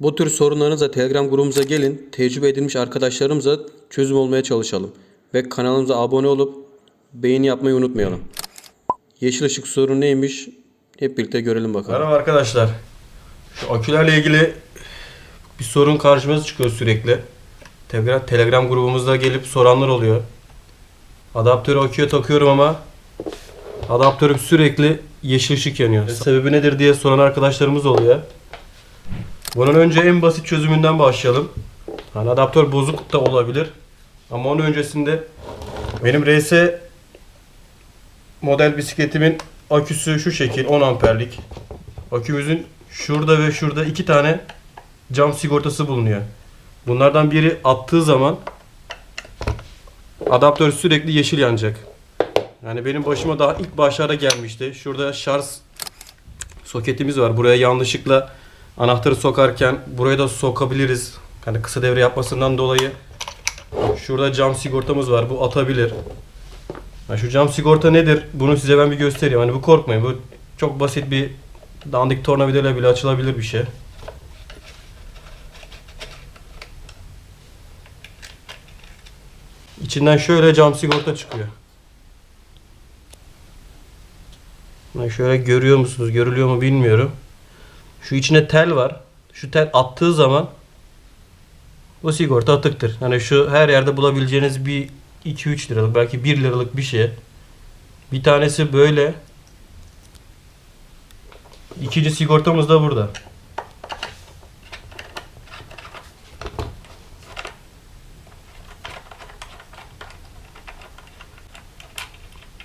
Bu tür sorunlarınızla Telegram grubumuza gelin. Tecrübe edilmiş arkadaşlarımızla çözüm olmaya çalışalım. Ve kanalımıza abone olup beğeni yapmayı unutmayalım. Yeşil ışık sorunu neymiş? Hep birlikte görelim bakalım. Merhaba arkadaşlar. Şu akülerle ilgili bir sorun karşımıza çıkıyor sürekli. Telegram, Telegram grubumuzda gelip soranlar oluyor. Adaptörü aküye takıyorum ama adaptörüm sürekli yeşil ışık yanıyor. Sebebi nedir diye soran arkadaşlarımız oluyor. Bunun önce en basit çözümünden başlayalım. Hani adaptör bozuk da olabilir. Ama onun öncesinde benim RS model bisikletimin aküsü şu şekil 10 amperlik. Akümüzün şurada ve şurada iki tane cam sigortası bulunuyor. Bunlardan biri attığı zaman adaptör sürekli yeşil yanacak. Yani benim başıma daha ilk başlarda gelmişti. Şurada şarj soketimiz var. Buraya yanlışlıkla anahtarı sokarken buraya da sokabiliriz. Hani kısa devre yapmasından dolayı. Şurada cam sigortamız var. Bu atabilir. Ha, şu cam sigorta nedir? Bunu size ben bir göstereyim. Hani bu korkmayın. Bu çok basit bir dandik tornavidayla bile açılabilir bir şey. İçinden şöyle cam sigorta çıkıyor. Şöyle görüyor musunuz? Görülüyor mu bilmiyorum. Şu içine tel var. Şu tel attığı zaman bu sigorta atıktır. Hani şu her yerde bulabileceğiniz bir 2-3 liralık belki 1 liralık bir şey. Bir tanesi böyle. İkinci sigortamız da burada.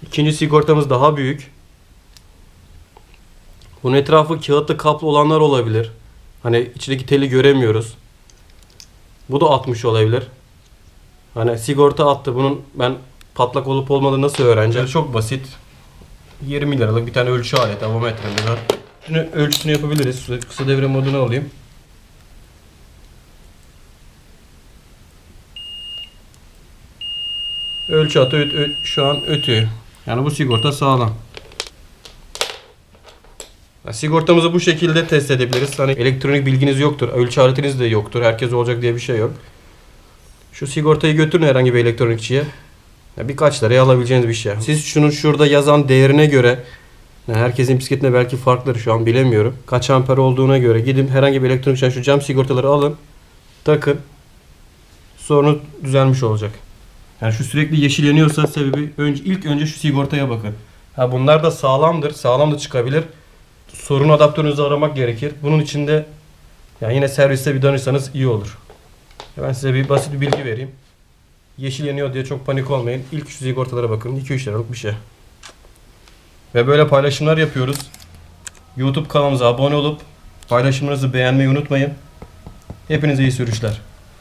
İkinci sigortamız daha büyük. Bunun etrafı kağıtlı kaplı olanlar olabilir. Hani içindeki teli göremiyoruz. Bu da atmış olabilir. Hani sigorta attı. Bunun ben patlak olup olmadığını nasıl öğreneceğim? Çok basit. 20 liralık bir tane ölçü aleti avometremiz var. Şimdi ölçüsünü yapabiliriz. Kısa devre modunu alayım. Ölçü atı şu an ötüyor. Yani bu sigorta sağlam. Sigortamızı bu şekilde test edebiliriz. Hani elektronik bilginiz yoktur, ölçü aletiniz de yoktur. Herkes olacak diye bir şey yok. Şu sigortayı götürün herhangi bir elektronikçiye. Ya birkaç liraya alabileceğiniz bir şey. Siz şunun şurada yazan değerine göre ya herkesin bisikletine belki farklıdır şu an bilemiyorum. Kaç amper olduğuna göre gidin herhangi bir elektronikçiden şu cam sigortaları alın. Takın. Sorunu düzelmiş olacak. Yani şu sürekli yeşil sebebi önce ilk önce şu sigortaya bakın. Ha bunlar da sağlamdır. Sağlam da çıkabilir. Sorun adaptörünüzü aramak gerekir. Bunun için de yani yine serviste bir danışsanız iyi olur. Ben size bir basit bir bilgi vereyim. Yeşil yanıyor diye çok panik olmayın. İlk şu sigortalara bakın. 2-3 liralık bir şey. Ve böyle paylaşımlar yapıyoruz. YouTube kanalımıza abone olup paylaşımlarınızı beğenmeyi unutmayın. Hepinize iyi sürüşler.